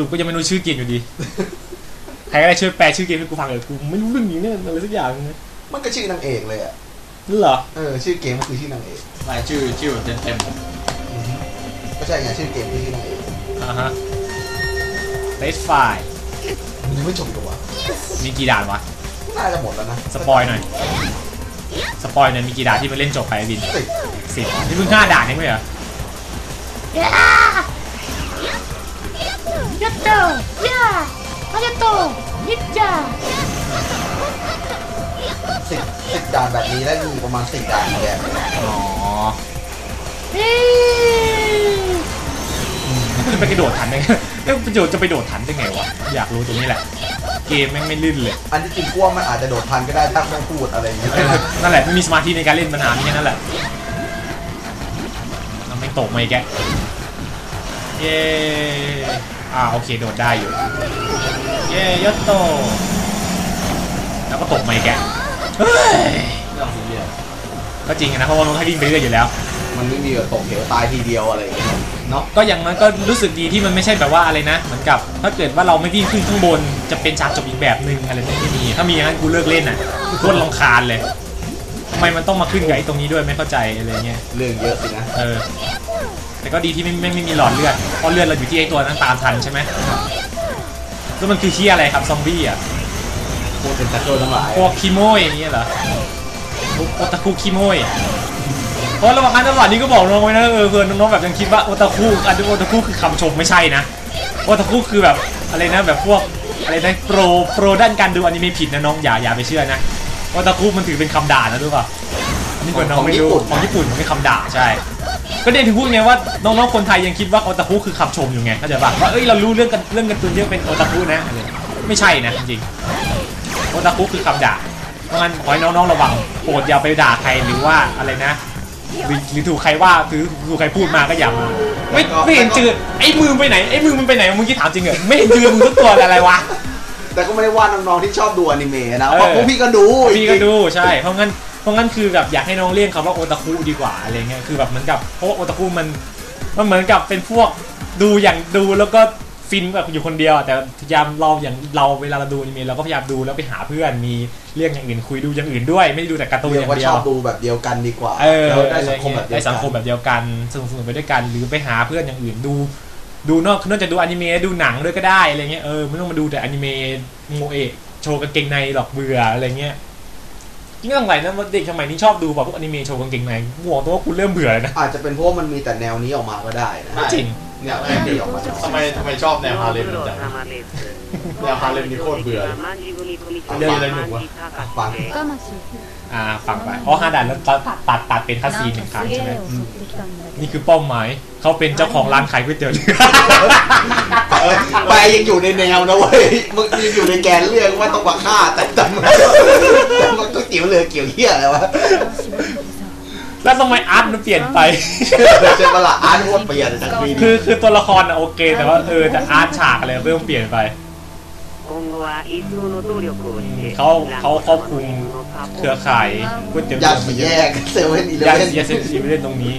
รุปก็ยังไม่รู้ชื่อเกมอยู่ดี ใครก็ได้ช่วยแปลชื่อเกมให้กูฟังเลยกูไม่รู้เรื่องนี้เนี่ยอะไรสักอย่างนะมันก็ชื่อนางเอกเลยอะนั่นเหรอ เออชื่อเกมก็คือชื่อนางเอกรายชื่อชื่อเต็มเต็มๆผมก็ใช่ไงชื่อเกมคือชื่อนางเอกอ่าฮะเลสไฟมันยังไม่จบตัวมีกี่ด่านวะน่าจะหมดแล้วนะ สปอยหน่อย สปอยหน่อยมีกี่ด่านที่มันเล่นจบไปบินสิบสิบนี่เพิ่งห้าด่านเองไม่เหรอ ยัตโตยาฮายาโตยิจยาสิบสิบด่านแบบนี้แล้ยู่ประมาณสิบด่านแบบอ๋อเฮ้จะไปกระโดดทันได้แล้ประโยชน์จะไปโดดทันได้ไงวะ อยากรู้ตรงนี้แหละ เกมแม่งไม่ลื่นเลย อันที่จริงกลัวมันอาจจะโดดทันก็ได้ถ้าไม่พูดอะไรอย่างเงี้ยนั่นแหละไม่มีสมาธิในการเล่นปัญหนแค่นั้นแหละไม่ตกไหมแก เย้ อ่าโอเคโดดได้อยู่ เย้ยอดโต แล้วก็ตกมาอีกแกเฮ้ยเรื่องซีเรียสก็จริงนะเพราะว่ามันให้วิ่งไปเรื่อยอยู่แล้ว มันไม่มีแบบตกเหวตายทีเดียวอะไรอย่างเงี้ยเนาะก็อย่างนั้นก็รู้สึกดีที่มันไม่ใช่แบบว่าอะไรนะ เหมือนกับ ถ้าเกิดว่าเราไม่วิ่งขึ้นข้างบน จะเป็นฉากจบอีกแบบหนึ่งอะไรไม่มีถ้ามีอย่างนั้นกูเลิกเล่นอะโคตรรำคาญเลยทำไมมันต้องมาขึ้นกับไอ้ตรงนี้ด้วยไม่เข้าใจอะไรเงี้ยเรื่องเยอะสินะเออ แต่ก็ดีที่ไม่ไม่ไม่มีหลอดเลือดเพราะเลือดเราอยู่ที่ไอ้ตัวนั้นตามทันใช่ไหมแล้วมันคือที่อะไรครับซอมบี้อะพวกเป็นตะโกทั้งหลายพวกคิโมยอย่างเงี้ยเหรอพวกโอตาคุคิโมยเพราะระหว่างนั้นระหว่างนี้ก็บอกน้องไว้นะเออเพื่อนน้องๆแบบยังคิดว่าโอตาคุอันนี้โอตาคุคือคำชมไม่ใช่นะโอตาคุคือแบบอะไรนะแบบพวกอะไรนะโปรโปรด้านการดูอนิเมะผิดนะน้องอย่าอย่าไปเชื่อนะโอตาคุมันถือเป็นคำด่านะรู้ป่ะอันนี่เพื่อนน้องไม่รู้ของญี่ปุ่นมันเป็นคำด่าใช่ ก็เด่นถึงพูดไงว่าน้องๆคนไทยยังคิดว่าโอตาคุคือคำชมอยู่ไงเข้าใจป่ะว่าเอ้ยเรารู้เรื่องกันเรื่องการ์ตูนเยอะเป็นโอตาคุนะอะไรไม่ใช่นะจริงๆโอตาคุคือคำด่าเพราะงั้นขอให้น้องๆระวังโปรดอย่าไปด่าใครหรือว่าอะไรนะหรือหรือถูกใครว่าหรือถูกใครพูดมาก็อย่ามาไม่ไม่เห็นจืดไอ้มือไปไหนไอ้มือมันไปไหนมึงคิดถามจริงเหรอไม่เห็นจืดมึงทุกตัวเลยอะไรวะแต่ก็ไม่ได้ว่าน้องๆที่ชอบดูอนิเมะนะเออเพราะพวกพี่ก็ดูพี่ก็ดูใช่เพราะงั้นเพ ราะงั้นคือแบบอยากให้น้องเรียกคำว่าโอตาคุดีกว่าอะไรเงี้ยคือแบบเหมือนกับเพราะว่าโอตาคุมันมันเหมือนกับเป็นพวกดูอย่างดูแล้วก็ฟินแบบอยู่คนเดียวอะแต่พยายามเราอย่างเราเวลาเราดูอนิเมะเราก็พยายามดูแล้วไปหาเพื่อนมีเรื่องอย่างอื่นคุยดูอย่างอื่นด้วย ไม่ได้ดูแต่การ์ตูนเรีอยกย่างว่าเดีชยอวบดูแบบเดียวกันดีกว่าเออแล้วได้อะไรสังคมเงี้แบบยเดียวได้สังคมกัแบบเดียวกันสนุกสนุกไปด้วยกันหรือไปหาเพื่อนอย่างอื่นดู ดูนอกนอกจากดูอนิเมะดูหนังด้วยก็ได้อะไรเงี้ยเออไม่ต้องมาดูแต่อนิเมะโมเอะโชว์กางเกงในหรอกเบื่ออะไรเงี้ย ยิ่งตั้งไหลนะว่าเด็กสมัยนี้ชอบดูแบบพวกอนิเมะโชว์กางเกงในบอกตัวว่าคุณเริ่มเบื่อแล้วนะอาจจะเป็นเพราะว่ามันมีแต่แนวนี้ออกมาก็ได้นะ จริง เนี่ยแม่งดีออกมาทำไมทำไมชอบแนวฮาเลมจังแนวฮาเลมนี่โคตรเบื่อเรื่องอะไรหนูวะฟังอ่าฟังไปอ๋อห้าด่านแล้วตัดตัดเป็นคาซีหนึ่งครั้งใช่ไหมนี่คือป้อาหมายเขาเป็นเจ้าของร้านขายก๋วยเตี๋ยวไปยังอยู่ในแนวนะเว้ยมึงยังอยู่ในแกนเรื่องว่าต้องมาฆ่าแต่แต่ก๋วยเตี๋ยวเรือเกี่ยวเหี้ยอะไรวะ แล้วทำไมอาร์ตมันเปลี่ยนไป ใช่ปะล่ะอาร์ตว่าเปลี่ยนจากปี คื นี้ อคือตัวละครอะโอเค แต่ว่าเออแต่อาร์ตฉากอะไรเริ่มเปลี่ยนไป 今後は一層の努力をして เขาเขาควบคุมเครือข่ายก๋วยเตี๋ยวเรื ยา อ สีแยกเซเว่นอีเล ย่าน เว่น ยาเซนอีเวนตรงนี้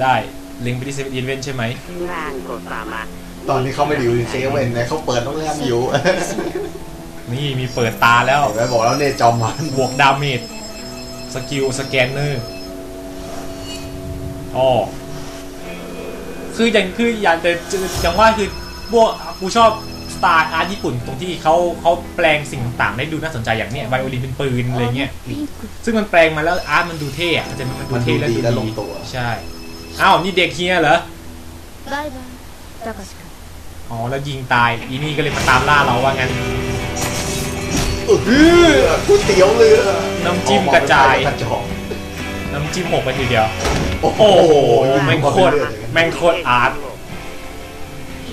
ได้ลิงก์ไปที่เซเว่นอีเวนใช่ไหม ワンコ様 ตอนนี้เขาไม่ได้อยู่ในเซเว่นนะเขาเปิดโรงแรมอยู่ นี่มีเปิดตาแล้ว เอาไว้บอกแล้วเนี่ยจอมมัน บวกดาเมจสกิลสแกนเนอร์ อ๋อคืออย่างคืออย่างแต่จังว่าคือพวกกูชอบสไตล์อาร์ตญี่ปุ่นตรงที่เขาเขาแปลงสิ่งต่างๆได้ดูน่าสนใจอย่างเนี้ยไวโอลินเป็นปืนอะไรเงี้ยซึ่งมันแปลงมาแล้วอาร์ตมันดูเท่อะจะมันดูเท่และดูดีใช่อ้าวนี่เด็กเฮียเหรอได้ได้อ๋อแล้วยิงตายอีนี่ก็เลยมาตามล่าเราว่างั้นเออก๋วยเตี๋ยวเลยน้ำจิ้มกระจายกระจอก น้ำจิ้มหกไปทีเดียว โอ้โห โอ้โห แม่งโคตร แม่งโคตรอาร์ต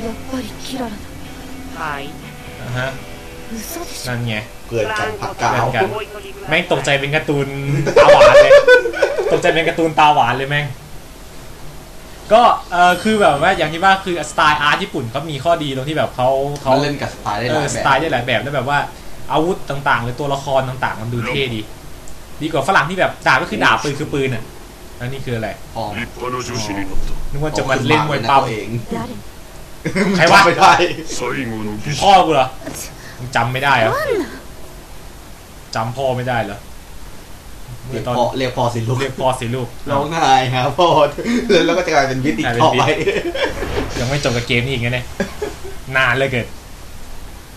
やっぱりキララだはい นะฮะ 嘘でしょ นั่นไง เกิดจากผักกา เกิ ว ดกัน แม่งตกใจเป็นการ์ตูนตาหวานเลย ตกใจเป็นการ์ตูนตาหวานเลยแม่ง ก็เออคือแบบว่าอย่างที่ว่าคือสไตล์อาร์ตญี่ปุ่นเขามีข้อดีตรงที่แบบเขาเขา เขาเล่นกับสไตล์ได้ห เอ ลา อย ส แบบ ไตล์ได้หลายแบบแล้วแบบว่าอาวุธต่างๆ หรือตัวละครต่างๆ มันดูเท่ดี ดีกว่าฝรั่งที่แบบด่าก็คือด่าปืนคือปืนอะแล้วนี่คืออะไรหอมนึกว่าจะมาเล่นมวยเป้าเองใครวะไม่ได้พ่อกูเหรอจำไม่ได้เหรอจำพ่อไม่ได้เหรอเรียกพ่อเรียกพ่อสิลูกเรียกพ่อสิลูกร้องไห้ครับพ่อแล้วก็จะกลายเป็นวิติต่อไปยังไม่จบกับเกมนี้อีกนะเนี่ยนานเลยเกิด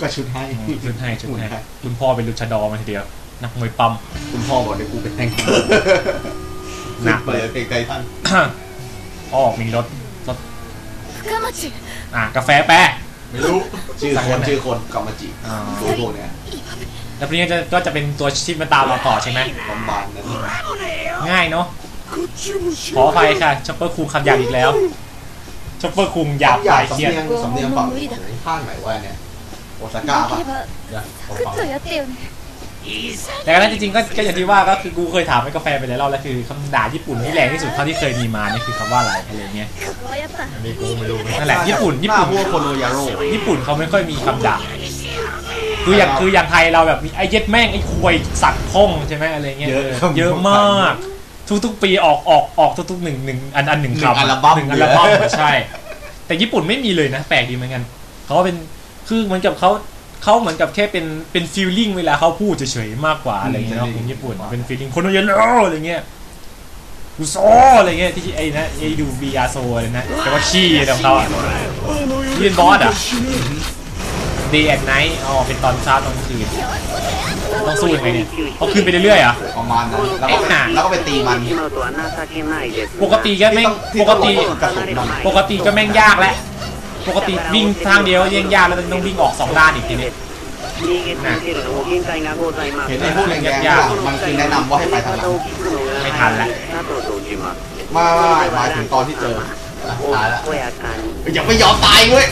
ก็ชุดให้ชุดให้ชุดให้คุณพ่อเป็นลูกชะดอมาทีเดียว นักมวยปั๊ม คุณพ่อบอกเดี๋ยวกูไปแต่งหนักเลยเพลงไททันพ่อมีรถรถอะกาแฟแปะไม่รู้ ชื่อคนชื่อคนกามาจิตัวพวเนี้ยแล้วพวก็จะก็จะเป็นตัวที่มาตามเราต่อใช่ไหมบำบันง่ายเนาะขอไปค่ะช็อปเปอร์คุงคำหยาบอีกแล้วช็อปเปอร์คุงหยาบหลาเสียงสำเนียงฝั่งภานไหนว่าเนี่ยโอซาก้าป่ะเดี๋ยวผมฟัง แต่ก็นั้นจริงๆก็ก็อย่างที่ว่าก็คือกูเคยถามไปกาแฟไปแล้วแล้วคือคำด่าญี่ปุ่นที่แรงที่สุดเท่าที่เคยมีมาเนี่ยคือคำว่าอะไรอะไรเงี้ยไม่กูไม่รู้นั่นแหละญี่ปุ่นญี่ปุ่นพวกโคโนยาโร่ญี่ปุ่นเขาไม่ค่อยมีคำด่าคืออย่างคืออย่างไทยเราแบบมีไอ้เย็ดแม่งไอ้ควยสัตว์พ่งใช่ไหมอะไรเงี้ยเยอะมาก ทุกๆปีออกออกออกทุกๆหนึ่งหนึ่งอันอันหนึ่งคำอัลบั้มหนึ่งอัลบั้มใช่ แต่ญี่ปุ่นไม่มีเลยนะแปลกดีเหมือนกันเขาเป็นคือเหมือนกับเขา เขาเหมือนกับแค่เป็นเป็นฟีลลิ่งเวลาเขาพูดเฉยๆมากกว่าอะไรเงี้ยเนาะเพงญี่ปุ่นเป็นฟีลลิ่งคนเยอะๆอะไรเงี้ยกูโซอะไรเงี้ยที่ไอ้นะไอ้ดูบีอาโซเลยนะแต่ว่าขี้นะเขาอะยืนบอสอะ day and night อ๋อ เป็นตอนเช้าตอนคืน ต้องสู้ยังไงเนี่ยเขาคืนไปเรื่อยๆอะประมาณนั้นแล้วก็แล้วก็ไปตีมัน ปกติก็แม่ง ปกติ ปกติก็แม่งยากแหละ ปกติวิ่งทางเดียวยังยากแล้วมันต้องวิ่งออกสองด้านอีกทีนี้เห็นไอ้พวกแดงๆมันคือแนะนำว่าให้ไปทางหลังไม่ทันแล้วมามาถึงตอนที่เจอตายแล้วอย่าไปยอมตายเว้ย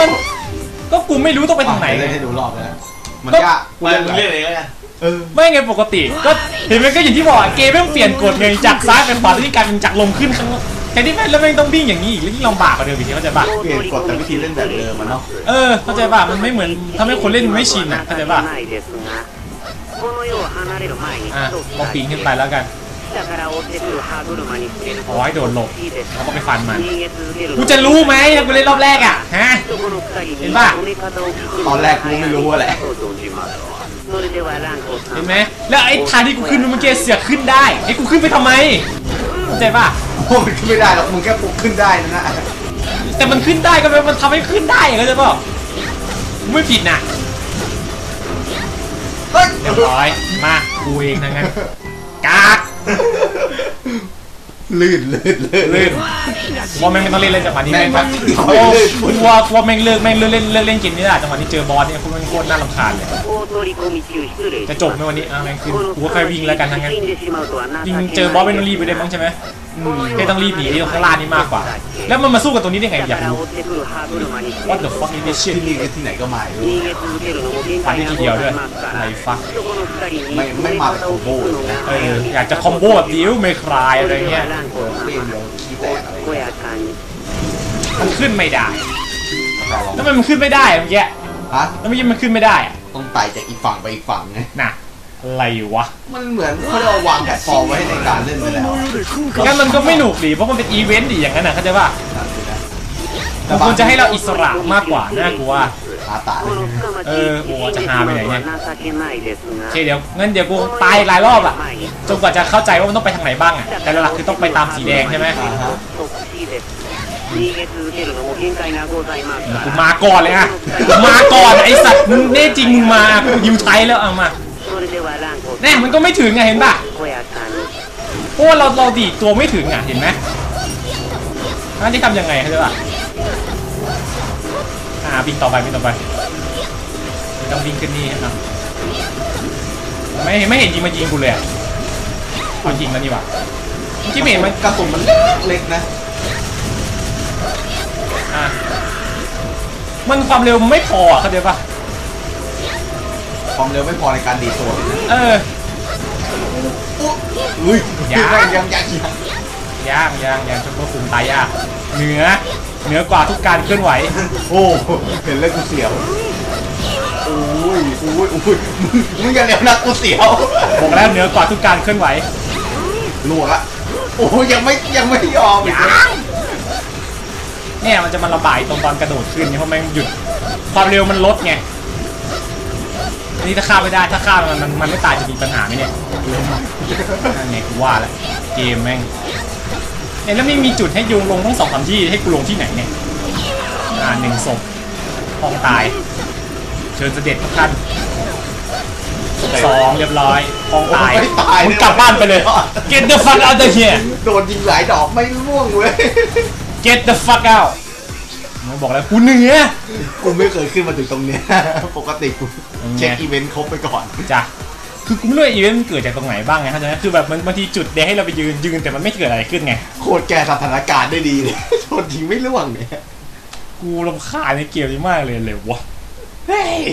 มันก็กูไม่รู้ต้องไปทางไหนเลยให้ดูรอบแล้วมันยากกูเล่นเล่นองแล้ไม่ไงปกติ ก็เห็นไหมก็อย่างที่บอกเกมไม่ต้องเปลี่ยนกฎเลยจากซ้ายเป็นขวาตอนนี้การเป็นจากลงขึ้นข้าง แค่นี้แมนแล้วแม่งต้องวิ่งอย่างนี้อีกแล้วยิ่งลำบากกว่าเดิมอีกทีเข้าใจป่ะเปลี่ยนกดแต่วิธีเล่นแบบเดิมมันเนาะเออเข้าใจป่ะมันไม่เหมือนทำให้คนเล่นไม่ชินอะเข้าใจป่ะอะองปีนขึ้นไปแล้วกันขอให้โดนหลบเขาก็ไปฟันมันกูจะรู้ไหมถ้ากูเล่นรอบแรกอะฮะเห็นป่ะตอนแรกกูไม่รู้แหละเห็นไหมแล้วไอ้ทางที่กูขึ้นเมื่อกี้เสือกขึ้นได้ไอ้กูขึ้นไปทำไม เข้าใจป่ะพวกมันขึ้นไม่ได้หรอกมึงแค่ปลุกขึ้นได้นะนะแต่มันขึ้นได้ก็แปลว่ามันทำให้ขึ้นได้เข้าใจป่ะกูไม่ผิดนะเฮ้ยเรียบร้อยมากูเองทั้งนั้นกาก ลื่นลื่นลื่นนว่าแม่งไม่ต้องเล่นเล่นจังหวะนี้แม่งครับว่าว่าแม่งเลิกแม่งเล่นเล่นเล่นกินนี่แหละจังหวะนี้เจอบอสเนี่ยคุณแม่งโคตรน่ารำคาญเลยจะจบไหมวันนี้อะแม่งคือกูก็ครวิ่งแล้วกันทั้งนั้นยิงเจอบอสเป็นนรีไปได้มั้งใช่ไหม ที่ต้องรีบหนีเรื่อข้างล่างนี่มากกว่า แล้วมันมาสู้กับตรงนี้ได้ไงอยากรู้ว่าเดอะฟักนี่ไม่เชื่อที่นี่ที่ไหนก็ไม่รู้ฟันที่ทีเดียวด้วยไรฟักไม่ไม่มาคอมโบเอออยากจะคอมโบแบบดิวไม่คลายอะไรเงี้ยมันขึ้นไม่ได้แล้วมันขึ้นไม่ได้เมื่อกี้ฮะแล้วเมื่อกี้มันขึ้นไม่ได้ต้องไต่จากอีกฝั่งไปอีกฝั่งไงนะ อะไรวะ มันเหมือนเขาเอาวางแพลตฟอร์มไว้ในการเล่นไปแล้วงั้นมันก็ไม่หนุกดีเพราะมันเป็นอีเวนต์ดีอย่างนั้นนะเข้าใจป่ะแต่ควรจะให้เราอิสระมากกว่าน่ากลัวอาตาเออโอ้จะหาไปไหนเนี่ยเคเดี๋ยวงั้นเดี๋ยวกูตายหลายรอบอะจนกว่าจะเข้าใจว่ามันต้องไปทางไหนบ้างอะแต่หลักคือต้องไปตามสีแดงใช่ไหมกูมาก่อนเลยอะมาก่อนไอสัตว์มึงแน่จริงมึงมากูยิวไทยแล้วเอามา แน่มันก็ไม่ถึงไงเห็นปะเพราะเราเราดีตัวไม่ถึงอะเห็นไหมนั่นจะทำยังไงเขาจะล่าอ่าบินต่อไปบินต่อไปต้องบินขึ้นนี่ครับไม่ไม่เห็นยิงมายิงกูเลยอะมันยิงแล้วนี่หว่าที่เห็นมันกระสุนมันเล็กๆนะอามันความเร็วไม่พอเข้าใจปา ความเร็วไม่พอในการดีดตัวเลยนะเอออุ้ยยังยังยังยังยังย่างย่างย่างชุบเปอร์คุมตายยากเหนือเหนือกว่าทุกการเคลื่อนไหว โอ้เห็นเลยกูเสียวอุ้ยอุ้ยอุ้ยมึงมึงอย่าเร็วนะกูเสียวบอกแล้วเหนือกว่าทุกการเคลื่อนไหวลวกละโอ้ยังไม่ยังไม่ยอมอีกยังเนี่ยมันจะมาระบายตรงตอนกระโดดขึ้นเนี่ยเพราะแม่งหยุดความเร็วมันลดไง อันนี้ถ้าฆ่าไม่ได้ถ้าฆ่ามันมันมันไม่ตายจะมีปัญหาไหมเนี่ยนั่นไงกูว่าแล้วเกมแม่งเนี่ยแล้วไม่มีจุดให้โยงลงทั้งสองสามที่ให้กูลงที่ไหนเนี่ยอ่าหนึ่งศพห้องตาย เชิญเสด็จทุกท่านสองเรียบร้อยห้องตายไม่ตายมึงกลับบ้านไปเลย Get the fuck out of here โดนยิงหลายดอกไม่ร่วงเว้ย Get the fuck out มึงบอกแล้วกูเหนื่อยกูไม่เคยขึ้นมาถึงตรงเนี้ยปกติกูยังไงเช็คอีเวนต์ครบไปก่อนจ้ะคือกูไม่รู้ว่าอีเวนต์มันเกิดจากตรงไหนบ้างไงเข้าใจไหมคือแบบมันบางทีจุดเดยวให้เราไปยืนยืนแต่มันไม่เกิดอะไรขึ้นไงโคตรแก้สถานการณ์ได้ดีเลยโดนยิงไม่ร่วงเนี่ยกูรำคาญในเกมนี้มากเลยเลยวะเฮ้ย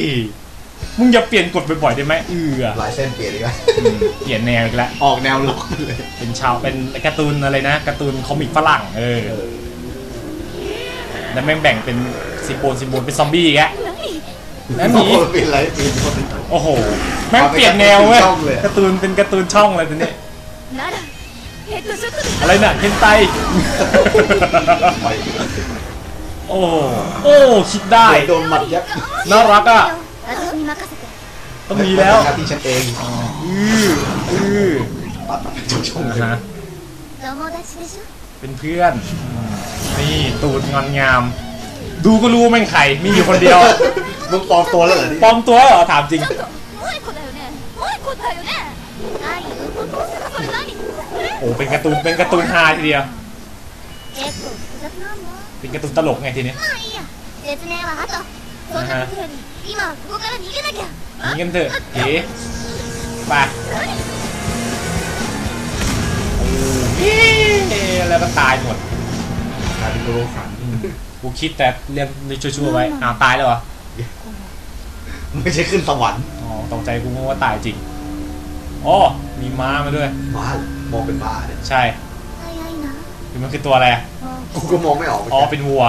มึงอย่าเปลี่ยนกฎบ่อยๆได้ไหมเออลายเส้นเปลี่ยนอีกแล้วเปลี่ยนแนวอีกแล้วออกแนวล็อกไปเลยเป็นชาวเป็นการ์ตูนอะไรนะการ์ตูนคอมิกฝรั่งเออ แล้วแม่งแบ่งเป็นซิบโบนซิบโบนเป็นซอมบี้อีกแล้วแล้วหนีเป็นไรเป็นโอ้โห แม่งเปลี่ยนแนวเว้ยการ์ตูนเป็นการ์ตูนช่องเลยทีนี้อะไรน่ะเคนไตโอ้โอ้คิดได้โดนหมัดยักน่ารักอะต้องมีแล้วที่ฉันเองอืออือปั๊บชงชงนะ เป็นเพื่อนอืมนี่ตูดงอนงาม ดูก็รู้แม่งใครมีอยู่คนเดียว มึงปลอมตัวแล้วเหรอนี่ ปลอมตัวเหรอถามจริง 萌子だよね萌子だよね何それ何โอ้เป็นการ์ตูนเป็นการ์ตูนฮาทีเดียว 結構複雑なんだ เป็นการ์ตูนตลกไงทีนี้ まあいいや説明は後そんなことより今はここから逃げなきゃ นี่กันเถอะเก๋ไปโอ้เฮ้ แล้วก็ตายหมดตายเป็นตัวโลขันกูคิดแต่เรียกชั่วๆไว้อ้าตายแล้วเหรอไม่ใช่ขึ้นสวรรค์อ๋อตกใจกูงงว่าตายจริงอ๋อมีม้ามาด้วยม้ามองเป็นม้าเนี่ยใช่คือมันคือตัวอะไรกูก็มองไม่ออกอ๋อเป็นวัว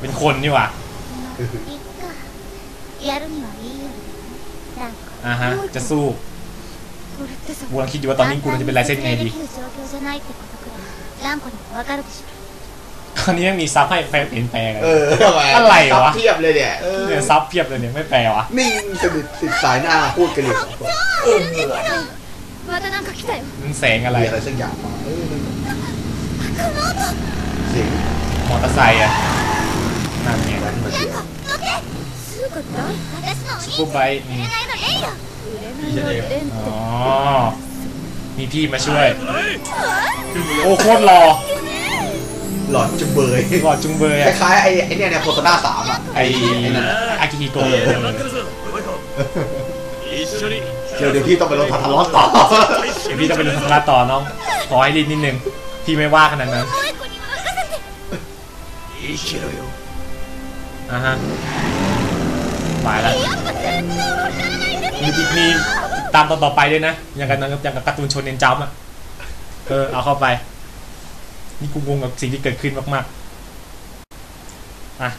เป็นคนนี่หว่าอ่าฮะจะสู้กูกำลังคิดอยู่ว่าตอนนี้กูจะเป็นลายเส้นไงดี 簡単に説明できる状況じゃないってことくらいランコにもわかるでしょ คราวนี้ยังมีซับให้แปลเปลี่ยนแปลง เออทำไม อะไรวะ เทียบเลยเนี่ยเออ เนี่ยซับเพียบเลยเนี่ยไม่แปลวะ นิ่งสนิทติดสายหน้าพูดกันอยู่สองคนเออมี またなんか来たよ มันแสงอะไร อะไรสักอย่างมาเออเสียง มอเตอร์ไซค์อะนั่นไง นั้นมาเสียง つうか誰私のお兄 ซูเปอร์ไบค์อืม 売れないのレイよ売れないのレン อ๋อ มีพี่มาช่วย โอ้โคตรรอหลอจุงเบยหลอจุงเบยคล้ายๆไอ้ไอ้เนี่ยเนี่ยโคตรด้าสามอะไอไอ้อากิฮิโกะเดี๋ยวเดี๋ยวพี่ต้องไปลงทาทาลอสต่อเดี๋ยวพี่จะเป็นสัมภาษณ์ต่อน้อง ขอให้รีดนิดนึง พี่ไม่ว่าขนาดนั้นอะฮะไปายละมีมี ตามตอนต่อไปด้วยนะ อย่างกันอย่างกับการ์ตูนโชเนนจัมป์อะเออเอาเข้าไป นี่กูงงกับสิ่งที่เกิดขึ้นมากๆอะ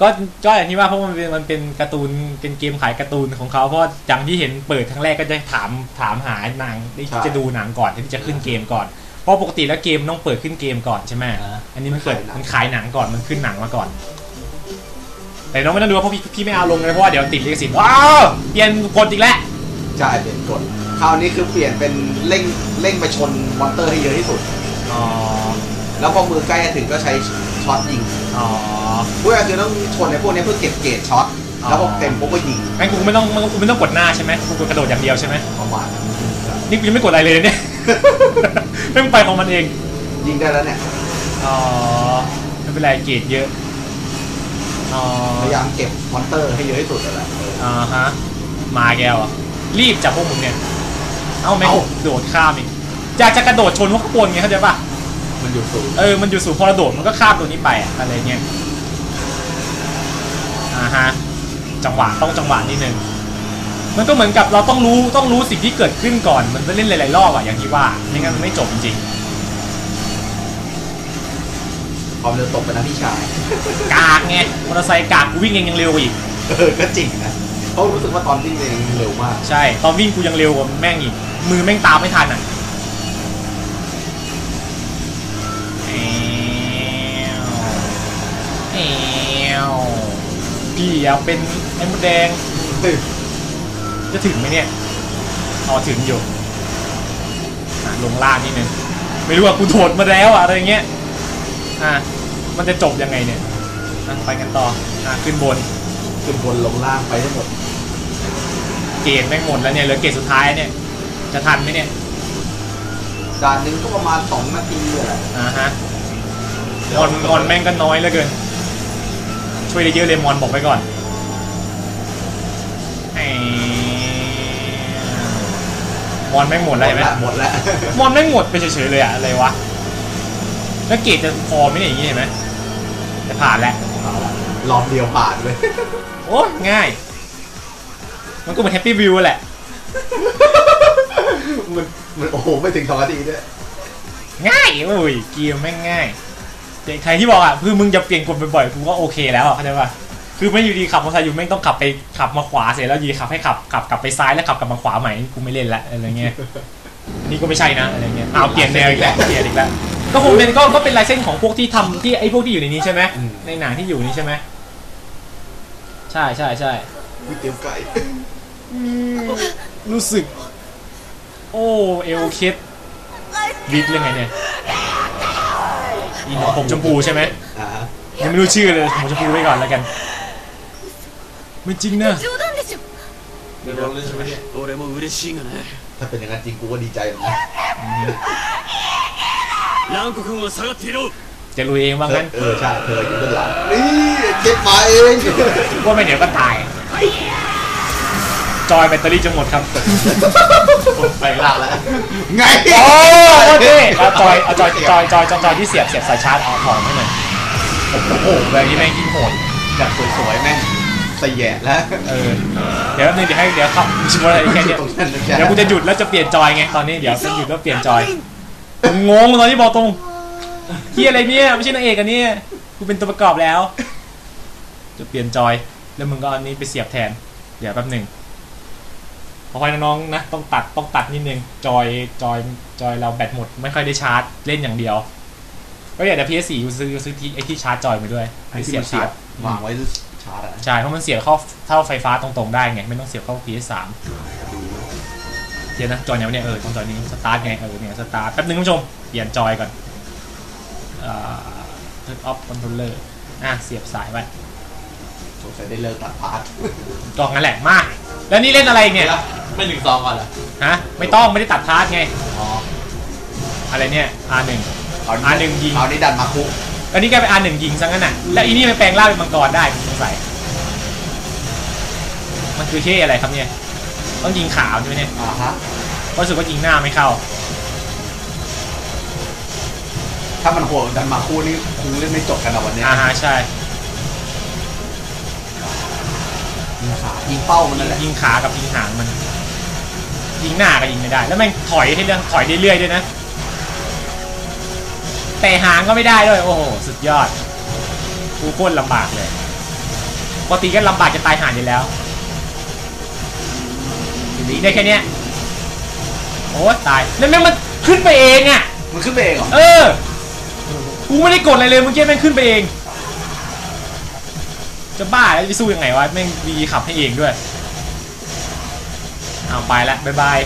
ก็ก็อย่างที่ว่าเพราะมันเป็นมันเป็นการ์ตูนเป็นเกมขายการ์ตูนของเขาเพราะอย่างที่เห็นเปิดครั้งแรกก็จะถามถามหาหนังที่จะดูหนังก่อนที่จะขึ้นเกมก่อนเพราะปกติแล้วเกมต้องเปิดขึ้นเกมก่อนใช่ไหมอันนี้มันเปิดมันขายหนังก่อนมันขึ้นหนังมาก่อน แต่น้องไม่ต้องดูเพราะพี่พี่ไม่เอาลงเลยเพราะว่าเดี๋ยวติดลิขสิทธิ์ว้าวเปลี่ยนกฎอีกแล้ว ใช่เปลี่ยนกฎคราวนี้คือเปลี่ยนเป็นเร่งเร่งไปชนมอนเตอร์ให้เยอะที่สุด อ๋อ แล้วพอมือใกล้จะถึงก็ใช้ช็อตยิงอ๋อพวกเราคือต้องชนในพวกนี้เพื่อเก็บเกรดช็อตอ๋อแล้วพอเต็มปุ๊บก็ยิงงั้นกูไม่ต้องกูไม่ต้องกดหน้าใช่ไหมกูกดกระโดดอย่างเดียวใช่ไหมประมาณนั้นนี่กูยังไม่กดอะไรเลยเนี่ยไม่งไปของมันเอง ยิงได้แล้วเนี่ยอ๋อไม่เป็นไรเกรดเยอะอ๋อพยายามเก็บมอนเตอร์ให้เยอะที่สุดนั่นแหละเอออ่าฮะมาแกวอะ รีบจับพวกมึงเนี่ย เอ้าแม่งเอ้าโดดข้ามอีกอยากจะกระโดดชนพวกข้างบนไงเข้าใจปะมันอยู่สูงเออ มันอยู่สูงพอเราโดดมันก็ข้ามตัวนี้ไปอะอะไรเงี้ย อ่าฮะ จังหวะต้องจังหวะนิดนึง มันก็เหมือนกับเราต้องรู้ต้องรู้สิ่งที่เกิดขึ้นก่อน มันไปเล่นหลายๆรอบอะอย่างที่ว่า ไม่งั้นมันไม่จบจริงความเร็วตกไปนะพี่ชายๆกากไง มอเตอร์ไซค์กากกูวิ่งเองยังเร็วกว่าอีก เออ ก็จริงนะ เพราะรู้สึกว่าตอนวิ่งเองเร็วมาก ใช่ ตอนวิ่งกูยังเร็วกว่าแม่งอีก มือแม่งตามไม่ทันอะแอวพี่อยากเป็นไอ้มดแดงจะถึงไหมเนี่ยอ๋อถึงอยู่อะลงล่างนิดนึง ไม่รู้ว่ากูโถดมาแล้วอะอะไรเงี้ย อะ มันจะจบยังไงเนี่ยอะไปกันต่อ อะขึ้นบน ขึ้นบนลงล่างไปทั้งหมด เกมแม่งหมดแล้วเนี่ยเหลือเกมสุดท้ายเนี่ย จะทันไหมเนี่ยด่านหนึ่งก็ประมาณ2นาทีเลยแหละอ่าฮะมอนมอนแม่งก็น้อยเหลือเกิน ช่วยได้เยอะเลยมอนบอกไปก่อนไอ้มอนแม่งหมดแล้วเห็นไหมหมดแล้วมอนแม่งหมดไปเฉยๆเลยอะอะไรวะแล้วเกรดจะพอไหมเนี่ยอย่างงี้เห็นไหมจะผ่านแล้วเอาละรอบเดียวผ่านเลย โอ้ง่าย มันก็เหมือนแฮปปี้วิวแหละ มันมันโอ้โหไม่ถึงสองนาทีด้วยง่ายโอ้ยเกมแม่งง่ายแต่ใครที่บอกอะคือมึงจะเปลี่ยนกฎบ่อยๆกูก็โอเคแล้วอะเข้าใจป่ะคือไม่อยู่ดีขับมอเตอร์ไซค์อยู่แม่งต้องขับไปขับมาขวาเสร็จแล้วอยีขับให้ขับขับกลับไปซ้ายแล้วขับกลับมาขวาใหม่กูไม่เล่นละอะไรเงี้ยนี่ก็ไม่ใช่นะอะไรเงี้ยอ้าวเปลี่ยนแนวอีกแล้วเปลี่ยนอีกแล้วก็คงเป็นก็ก็เป็นลายเส้นของพวกที่ทำที่ไอ้พวกที่อยู่ในนี้ใช่ไหมในหนังที่อยู่นี้ใช่ไหมใช่ใช่ใช่ วิเตียวไก่ รู้สึก โอ้ เอลเคสวิดยังไงเนี่ยอีหผมชมพูใช่ไหมยังไม่รู้ชื่อเลยผมชมพูไว้ก่อนแล้วกัน ไม่จริงนะเนองถ้าเป็นอย่างนั้นจริงกูก็ดีใจนะจะรู้เองบ้างงั้น เออใช่เธออยู่ด้านหลังนี่เจ็บมาเองว่าไม่เดี๋ยวก็ตาย จอยแบตเตอรี่จะหมดครับไปล่างแล้วไงโอ้โอเคเอาจอยเอาจอยจอยจอยจอยจอยที่เสียบเสียบสายชาร์จเอาถอนให้หน่อยโอ้โหแบบนี้แม่งยิ่งโหดจากสวยๆแม่งสยแยะแล้วเออเดี๋ยวแป๊บนึงเดี๋ยวให้เดี๋ยวขับชิมอะไรแค่เนี้ยตรงนั้นนะเดี๋ยวกูจะหยุดแล้วจะเปลี่ยนจอยไงตอนนี้เดี๋ยวจะหยุดแล้วเปลี่ยนจอยผมงงตอนที่บอกตรงเฮียอะไรเนี่ยไม่ใช่นางเอกอันนี้กูเป็นตัวประกอบแล้ว จะเปลี่ยนจอยแล้วมึงก็เอาอันนี้ไปเสียบแทนเดี๋ยวแป๊บหนึ่งข อให้น้องๆนะต้องตัดต้องตัดนิดนึงจอยจอยจอยเราแบตหมด ไม่ค่อยได้ชาร์จเล่นอย่างเดียว ก็อยากจะ PS4 กูซื้อซื้อที่ไอที่ชาร์จจอยมาด้วยไอ้ไปที่เสียมับนเสีชายร์บจวางไว้ชาร์จอะนะใช่เพราะมันเสียบเข้าเท่าไฟฟ้าตรงๆได้ไงไม่ต้องเสียบเข้า PS3 เดี๋ยวนะจอยไหนวะเนี่ยเออตรงจอยนี้สตาร์ทไงเออเนี่ยสตาร์ทแป๊บนึงคุณผู้ชมเปลี่ยนจอยก่อนอ่า turn off controller อะเสียบสายไว้สงสัยได้เลิกตัดพาร์ทกล่องนั่นแหละมาแล้วนี่เล่นอะไรอีกเนี่ย ไม่หนึ่งซองก่อนเหรอฮะไม่ต้องไม่ได้ตัดพาร์ทไง อ๋ออะไรเนี่ย R1 เอาอ่าหนึ่งยิงเอานี่ดันมาคุกอันนี้กลายเป็น R1 ยิงซะงั้นน่ะแล้วอีนี่มันแปลงร่างเป็นมังกรได้สงสัยมันคือเท่อะไรครับเนี่ย ต้องยิงขาวใช่ไหมเนี่ยอ่าฮะเพราะรู้สึกว่ายิงหน้าไม่เข้า ถ้ามันโหดดันมาคู่นี่คงเล่นไม่จบกันนะวันเนี้ยอ่าฮะใช่ ยิงขายิงเป้ามันนั่นแหละยิงขากับยิงหางมัน ยิงหน้าก็ยิงไม่ได้ แล้วแม่งถอยให้เรื่องถอยเรื่อยๆด้วยนะ แต่หางก็ไม่ได้ด้วย โอ้โห สุดยอด กูโคตรลำบากเลย ปกติก็ลำบากจะตายหาอยู่แล้วทีนี้ได้แค่เนี้ยโอ้ตาย แล้วแม่งมันขึ้นไปเองอะ มันขึ้นไปเองเหรอ เออ กูไม่ได้กดอะไรเลยเมื่อกี้แม่งขึ้นไปเอง จะบ้าแล้วจะสู้ยังไงวะ แม่งวีขับให้เองด้วย เอาไปละบายบาย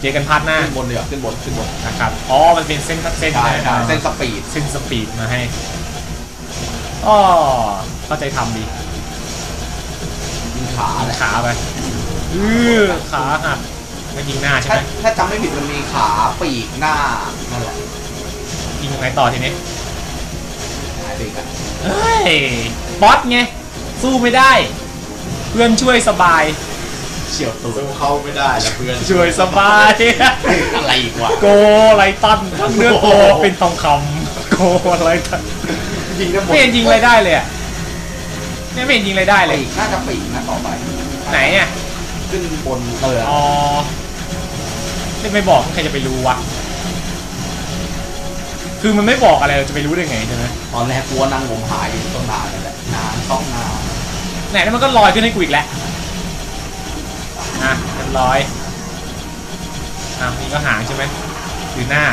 เจอกันพาร์ทหน้าขึ้นบนเดี๋ยวขึ้นบนขึ้นบนนะครับอ๋อมันเป็นเส้นเส้นใช่ใช่นะเส้นสปีดเส้นสปีดมาให้อ๋อเข้าใจทำดียิงขายิงแหละขาไปอือขาหักไม่ยิงหน้าใช่ถ้าไหมถ้าจำไม่ผิดมันมีขาปีกหน้านั่นแหละยิงยังไงต่อทีนี้หายไปอีกอะเฮ้ยบอสไงสู้ไม่ได้ เพื่อนช่วยสบาย เฉียวตูดสู้เข้าไม่ได้แล้วเพื่อนช่วยสบายอะไรอีกวะโกไรตันทั้งเนื้อโกเป็นทองคำโกไรตันยิงได้หมดไม่เห็นยิงอะไรได้เลยอะเนี่ยไม่เห็นยิงอะไรได้เลยปีกน่าจะปีกนะต่อไปไหนอะขึ้นบนเอออ๋อไม่ไม่บอกใครจะไปรู้วะคือมันไม่บอกอะไรเราจะไปรู้ได้ไงใช่ไหมตอนแรกกลัวนั่งงมหายอยู่ต้นนานนั่นแหละนานต้องนานไหนแล้วมันก็ลอยขึ้นให้กูอีกแล้ว อะเรียบร้อยอะนี่ก็หางใช่ไหมหรือหน้า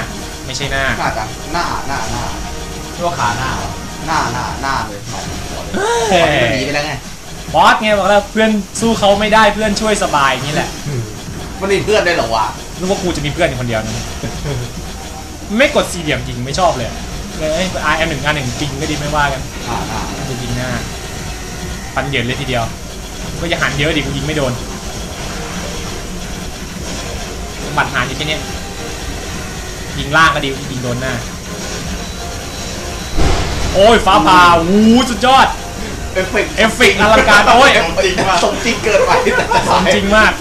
ไม่ใช่หน้าน่าจะหน้าหน้าหน้าตัวขาหน้าเหรอหน้าหน้าหน้าเลยหมายถึงหัวเลยเฮ้ตอนนี้มันหนียไปแล้วไงบอสไงบอกแล้วเพื่อนสู้เขาไม่ได้เพื่อนช่วยสบายอย่างนี้แหละมันมีเพื่อนได้เหรอวะนึกว่ากูจะมีเพื่อนอยู่คนเดียวนะไม่กดสี่เหลี่ยมยิงไม่ชอบเลยเลยไอเอ็มหนึ่งงานหนึ่งจริงก็ดีไม่ว่ากันอ่าอ่าจะยิงหน้าฟันเหยินเลยทีเดียว ก็อย่าหันเยอะดิกูยิงไม่โดน บัตรหารอยู่แค่เนี้ยยิงล่างก็ดียิงโดนหน้า โอ้ยฟ้าผ่าวูสุดยอด เอฟเฟกต์เอฟเฟกต์อลังการโอ้ย สมจริงมากสมจริงเกินไปแต่จะสมจริงมาก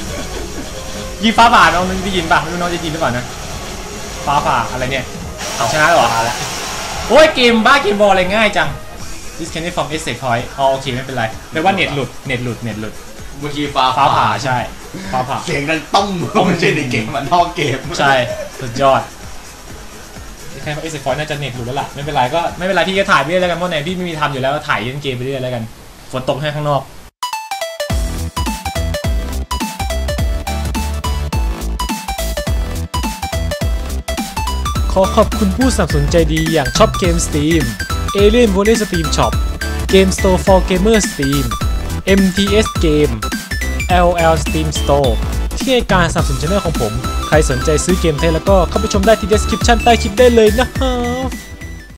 ยิงฟ้าผ่าน้องได้ยินป่ะไม่รู้น้องจะยินหรือเปล่านะ ฟ้าผ่าอะไรเนี่ยเอาชนะแล้วเหรอโอ้ยเกมบ้าเกมบอลอะไรง่ายจัง disconnect from exit point อ๋อโอเคไม่เป็นไรแปลว่าเน็ตหลุด เน็ตหลุด เน็ตหลุด เมื่อกี้ฟ้าฟ้าผ่าใช่ฟ้าผ่าเสียงดังต้มไม่ใช่ในเกมมันนอกเกมใช่สุดยอด disconnect from exit point น่าจะเน็ตหลุดแล้วล่ะไม่เป็นไรก็ไม่เป็นไรพี่ก็ถ่ายไปเรื่อยแล้วกันเพราะไหนพี่ไม่มีทำอยู่แล้วก็ถ่ายเล่นเกมไปเรื่อยแล้วกันฝนตกให้ข้างนอกขอขอบคุณผู้สนับสนุนใจดีอย่างช็อปเกม Steam Alien Volley Steam Shop Game Store for Gamer Steam MTS Game LL Steam Store ที่ให้การสนับสนุนช่องของผม ใครสนใจซื้อเกมไทยแล้วก็เข้าไปชมได้ที่ description ใต้คลิปได้เลยนะครับ